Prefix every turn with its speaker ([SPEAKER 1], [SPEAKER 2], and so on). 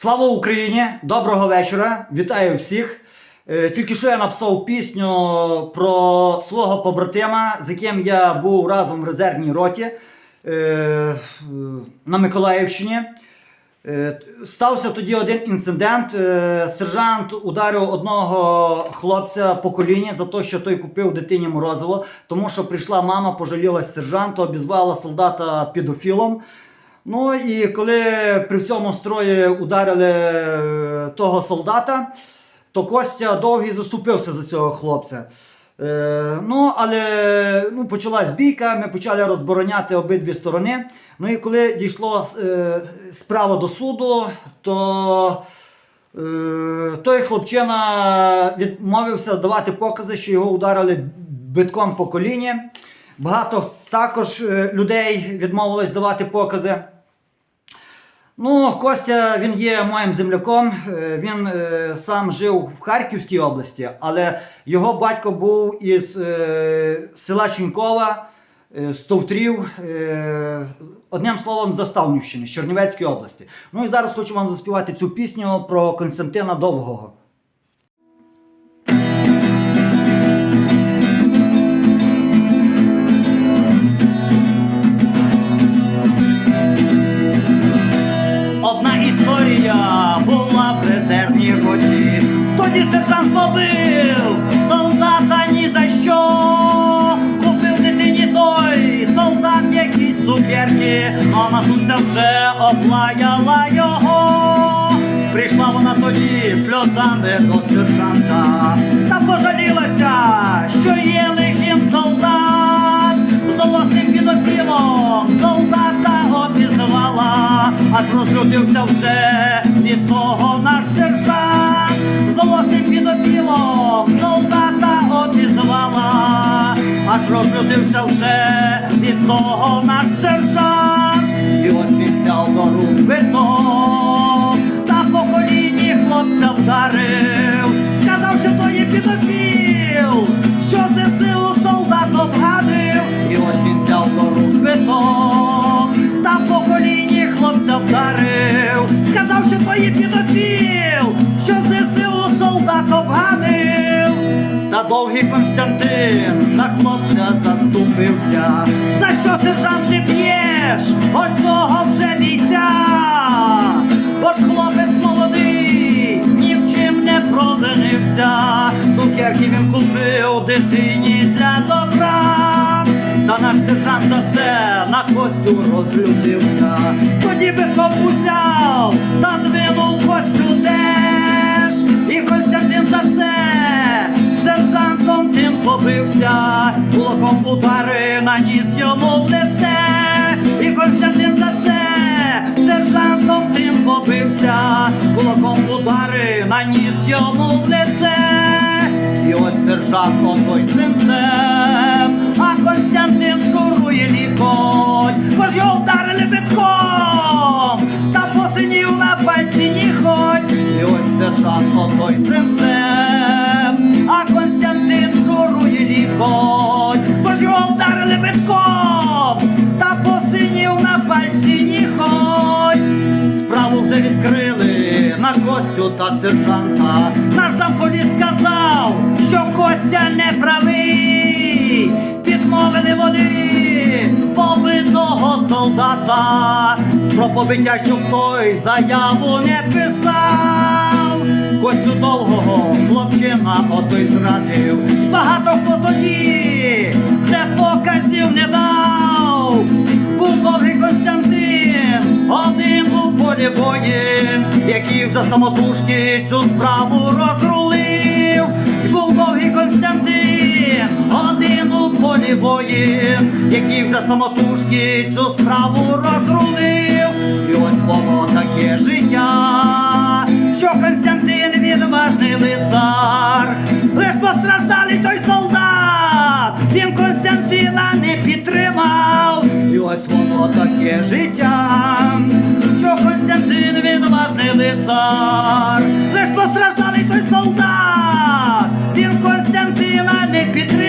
[SPEAKER 1] Слава Україні! Доброго вечора! Вітаю всіх! Е, Тільки що я написав пісню про свого побратима, з яким я був разом в резервній роті е, на Миколаївщині. Е, Стався тоді один інцидент. Сержант ударив одного хлопця по коліні за те, що той купив дитині морозиво, тому що прийшла мама, пожалілась сержанту, обізвала солдата підофілом. Ну і коли при всьому строї ударили е, того солдата, то Костя довгий заступився за цього хлопця. Е, ну, але ну, почалась бійка, ми почали розбороняти обидві сторони. Ну і коли дійшло е, справа до суду, то е, той хлопчина відмовився давати покази, що його ударили битком по коліні. Багато також е, людей відмовилось давати покази. Ну, Костя він є моїм земляком. Е, Він е, сам жив в Харківській області, але його батько був із е, села Чунькова, е, Стовтрів, е, одним словом, Заставнівщини, з Чернівецької області. Ну і зараз хочу вам заспівати цю пісню про Константина Довгого. Побив. Солдата ні за що. Купив дитині той солдат якісь цукерки, а матуся вже оплаяла його. Прийшла вона тоді сльозами до сержанта. Та пожалілася, що є лихим солдат, золотим підопілом солдата обізвала, аж розлютився вже від того золотим підотіло, солдата обізвала, аж розлютився вже від того наш сержант, довгий Константин за хлопця заступився. За що сержант ти б'єш? Оцього вже бійця. Бо ж хлопець молодий, ні в чим не провинився. Цукерки він купив дитині для добра. Та наш сержант за це на костю розлютився. Тоді би копу та двинув побився, кулаком удари наніс йому в лице. І Константин за це сержантом тим побився, кулаком удари наніс йому в лице. І ось сержант отой синцем, а Константин шурує лікоть, бо ж його вдарили битком, та посинів на пальці ніхоть. І ось сержант отой синцем, Вже відкрили на Костю та сержанта. Наш там поліс сказав, що Костя не правий. Підмовили вони побитого солдата. Про побиття, щоб той заяву не писав. Костю довгого хлопчина отой зрадив. Багато хто тоді воїн, який вже самотужки цю справу розрулив. Був довгий Константин, один у полі воїн, який вже самотужки цю справу розрулив. І ось воно таке життя, що Константин відважний лицар, лиш постраждалий той солдат, він Константина не підтримав. І ось воно таке життя, відважний лицар, лиш постраждалий той солдат, він Константина не підтримав.